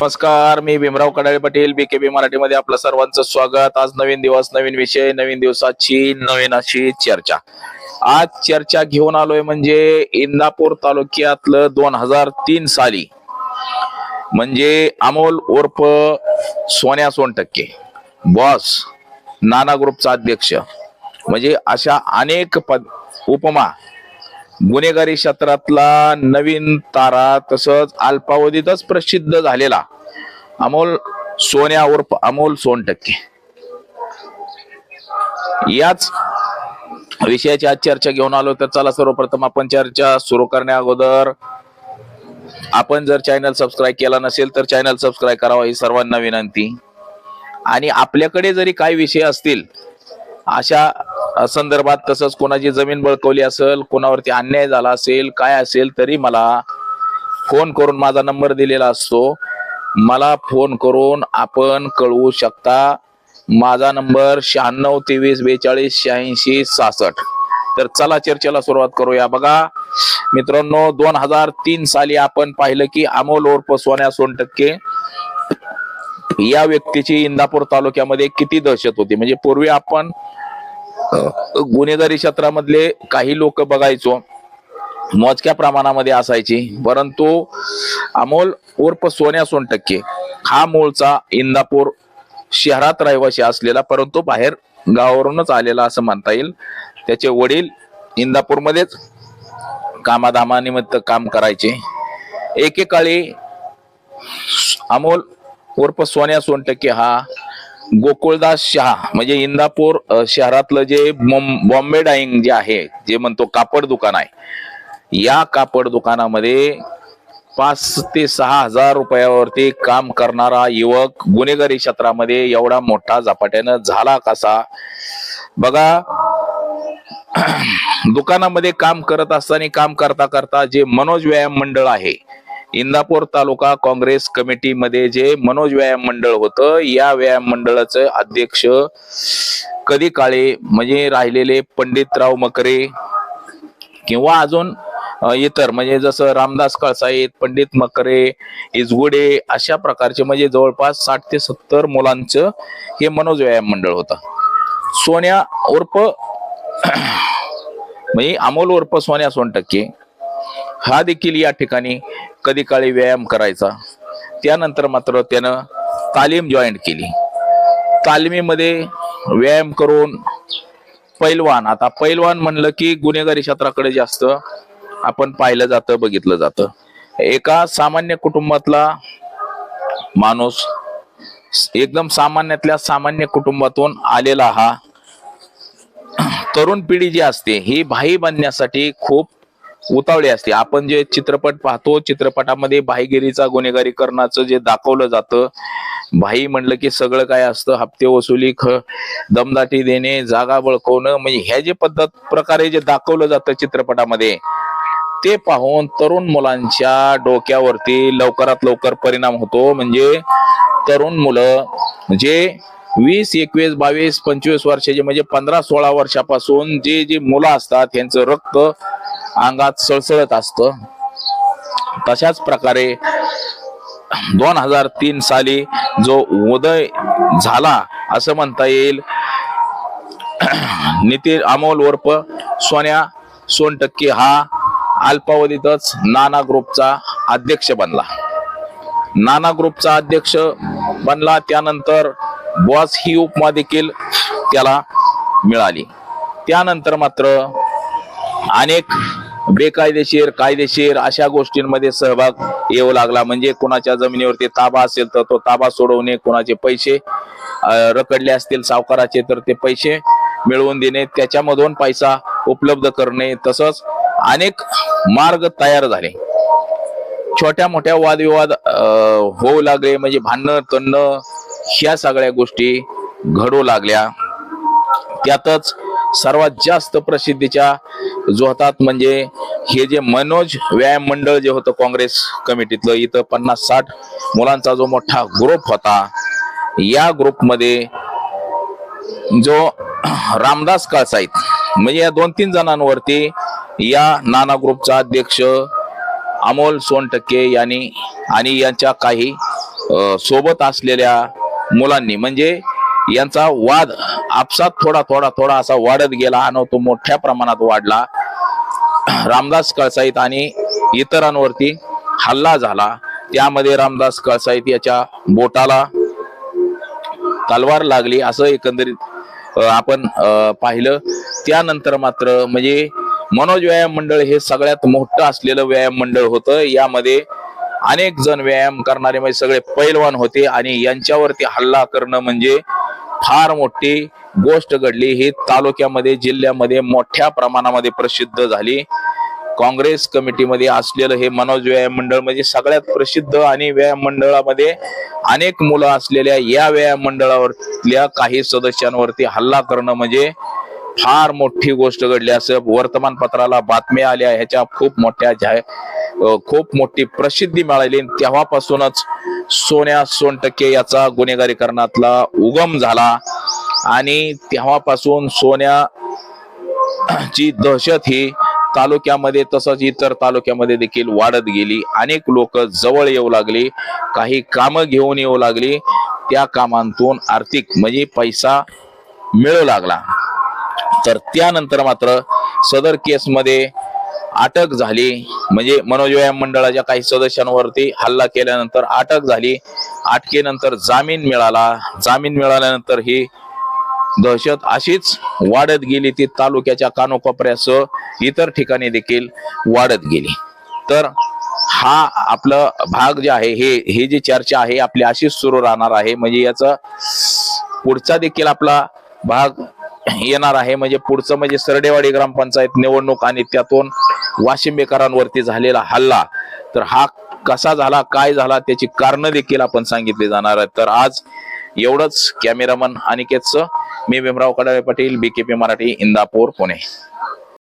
नमस्कार मी भीमराव कडाळे पाटील बीकेबी मराठीमध्ये आपलं सर्वांचं स्वागत. आज नवीन दिवस नवीन विषय नवीन दिवसाची नवीन अशी चर्चा. आज चर्चा घेऊन आलोय म्हणजे इंदापूर तालुक्यातलं दोन हजार तीन साली. म्हणजे अमोल उर्फ सोन्या सोनटक्के. बॉस नाना ग्रुपचा अध्यक्ष. म्हणजे अशा अनेक पद उपमा गुन्हेगारी क्षेत्रातला नवीन तारा तसंच अल्पावधीतच प्रसिद्ध झालेला अमोल सोन्या उर्फ अमोल सोनटक्के. याच विषयाची आज चर्चा घेऊन आलो तर चला सर्वप्रथम आपण चर्चा सुरू करण्या अगोदर आपण जर चॅनल सबस्क्राईब केला नसेल तर चॅनल सबस्क्राईब करावा ही सर्वांना विनंती. आणि आपल्याकडे जरी काही विषय असतील अशा संदर्भात तसंच कोणाची जमीन बळकवली असेल कोणावरती अन्याय झाला असेल काय असेल तरी मला फोन करून माझा नंबर दिलेला असतो. मला फोन करून आपण कळवू शकता. माझा नंबर शहाण्णव तेवीस बेचाळीस शहाऐंशी सहासष्ट. तर चला चर्चेला सुरुवात करूया. बघा मित्रांनो दोन हजार तीन साली आपण पाहिलं की अमोल ओरप सोन्या सोनटक्के या व्यक्तीची इंदापूर तालुक्यामध्ये किती दहशत होती. म्हणजे पूर्वी आपण गुन्हेगारी क्षेत्रामधले काही लोक बघायचो. मोजक्या प्रमाणामध्ये असायची. परंतु अमोल उर्फ सोन्या सोनटक्के हा मूळचा इंदापूर शहरात रहिवासी असलेला परंतु बाहेर गावावरूनच आलेला असं म्हणता येईल. त्याचे वडील इंदापूरमध्येच कामाधामानिमित्त काम करायचे. एकेकाळी अमोल उर्फ सोन्या सोनटक्के हा गोकुळदास शहा म्हणजे इंदापूर शहरातलं जे बॉम्बे डाईंग जे आहे जे म्हणतो कापड दुकान आहे या कापड दुकानामध्ये पाच ते सहा हजार रुपयावरती काम करणारा युवक गुन्हेगारी क्षेत्रामध्ये एवढा मोठा झपाट्यानं झाला कसा? बघा दुकानामध्ये काम करत असताना काम करता करता जे मनोज व्यायाम मंडळ आहे इंदापूर तालुका काँग्रेस कमिटीमध्ये जे मनोज व्यायाम मंडळ होतं या व्यायाम मंडळाचं अध्यक्ष कधी काळे म्हणजे राहिलेले पंडितराव मकरे किंवा अजून इतर म्हणजे जसं रामदास कळसाईत पंडित मकरे इजगुडे अशा प्रकारचे म्हणजे जवळपास साठ ते सत्तर मुलांचं हे मनोज व्यायाम मंडळ होतं. सोन्या उर्फ म्हणजे अमोल उर्फ सोन्या सोनटक्के हा देखील या ठिकाणी कधी काळी व्यायाम करायचा. त्यानंतर मात्र त्यानं तालीम जॉईंट केली. तालमीमध्ये व्यायाम करून पैलवान आता पैलवान म्हणलं की गुन्हेगारी क्षेत्राकडे जास्त आपण पाहिलं जातं बघितलं जातं. एका सामान्य कुटुंबातला माणूस एकदम सामान्यातल्या सामान्य कुटुंबातून आलेला हा तरुण पिढी जी असते ही भाई बनण्यासाठी खूप उतावळी असते. आपण जे चित्रपट पाहतो चित्रपटामध्ये भाईगिरीचा गुन्हेगारी करण्याचं जे दाखवलं जातं भाई म्हणलं की सगळं काय असतं हप्ते वसुली ख दमदाटी देणे जागा बळकवणं म्हणजे ह्या जे पद्धत प्रकारे जे दाखवलं जातं चित्रपटामध्ये ते पाहून तरुण मुलांच्या डोक्यावरती लवकरात लवकर परिणाम होतो. म्हणजे तरुण मुलं जे वीस एकवीस बावीस पंचवीस वर्षाचे म्हणजे पंधरा सोळा वर्षापासून जे जे मुलं असतात यांचं रक्त अंगात सळसळत असतं. तशाच प्रकारे दोन हजार तीन साली जो उदय झाला असं म्हणता येईल. नितीन अमोल उर्फ सोन्या सोनटक्के हा अल्पावधीतच नाना ग्रुपचा अध्यक्ष बनला. नाना ग्रुपचा अध्यक्ष बनला त्यानंतर बॉस ही उपमा देखील त्याला मिळाली. त्यानंतर मात्र अनेक बेकायदेशीर कायदेशीर अशा गोष्टींमध्ये सहभाग येऊ लागला. म्हणजे कुणाच्या जमिनीवरती ताबा असेल तर तो ताबा सोडवणे कुणाचे पैसे रकडले रखडले असतील सावकाराचे तर ते पैसे मिळवून देणे त्याच्यामधून पैसा उपलब्ध करणे तसंच अनेक मार्ग तयार झाले. छोट्या मोठ्या वादविवाद होऊ लागले. म्हणजे भांडणं तणणं ह्या सगळ्या गोष्टी घडू लागल्या. त्यातच सर्वात जास्त प्रसिद्धीच्या जोहतात म्हणजे हे जे मनोज व्यायाम मंडळ जे होतं काँग्रेस कमिटीतलं इथं पन्नास साठ मुलांचा जो मोठा ग्रुप होता या ग्रुपमध्ये जो रामदास कळसाईत म्हणजे या दोन तीन जणांवरती या नाना ग्रुपचा अध्यक्ष अमोल सोनटक्के यांनी आणि यांच्या काही सोबत असलेल्या मुलांनी म्हणजे यांचा वाद आपसात थोडा थोडा थोडा असा वाढत गेला आणि तो मोठ्या प्रमाणात वाढला. रामदास कळसाईत आणि इतरांवरती हल्ला झाला. त्यामध्ये रामदास कळसाईत याच्या बोटाला तलवार लागली असं एकंदरीत आपण पाहिलं. त्यानंतर मात्र म्हणजे मनोज व्यायाम मंडळ हे सगळ्यात मोठं असलेलं व्यायाम मंडळ होतं. यामध्ये अनेक जण व्यायाम करणारे म्हणजे सगळे पैलवान होते आणि यांच्यावरती हल्ला करणं म्हणजे फार मोठी गोष्ट घडली. ही तालुक्यामध्ये जिल्ह्यामध्ये मोठ्या प्रमाणामध्ये प्रसिद्ध झाली. काँग्रेस कमिटीमध्ये असलेलं हे मनोज व्यायाम मंडळ म्हणजे सगळ्यात प्रसिद्ध आणि व्यायाम मंडळामध्ये अनेक मुलं असलेल्या या व्यायाम मंडळावरल्या काही सदस्यांवरती हल्ला करणं म्हणजे फार मोठी गोष्ट घडली. असं वर्तमानपत्राला बातम्या आल्या ह्याच्या खूप मोठ्या जाहीर खूप मोठी प्रसिद्धी मिळाली. आणि तेव्हापासूनच सोन्या सोनटक्के याचा गुन्हेगारीकरणातला उगम झाला. आणि तेव्हापासून सोन्या ची दहशत ही तालुक्यामध्ये तसंच इतर तालुक्यामध्ये देखील वाढत गेली. अनेक लोक जवळ येऊ लागली. काही कामं घेऊन येऊ लागली. त्या कामांतून आर्थिक म्हणजे पैसा मिळू लागला. तर त्यानंतर मात्र सदर केसमध्ये अटक झाली. म्हणजे मनोज व्यायाम मंडळाच्या काही सदस्यांवरती हल्ला केल्यानंतर अटक झाली. अटकेनंतर जामीन मिळाला. जामीन मिळाल्यानंतर ही दहशत अशीच वाढत गेली. ती तालुक्याच्या कानोकोपऱ्यासह इतर ठिकाणी देखील वाढत गेली. तर हा आपलं भाग जे आहे हे ही जी चर्चा आहे आपली अशीच सुरू राहणार आहे. म्हणजे याचा पुढचा देखील आपला भाग येणार आहे. म्हणजे पुढचं म्हणजे सरडेवाडी ग्रामपंचायत निवडणूक आणि त्यातून वाशिंबेकरांवरती झालेला हल्ला. तर हा कसा झाला काय झाला त्याची कारण देखील आपण सांगितली जाणार आहेत. तर आज एवढंच. कॅमेरामन अनिकेतचं. मी भीमराव कडाळे पाटील बीकेपी मराठी इंदापूर पुणे.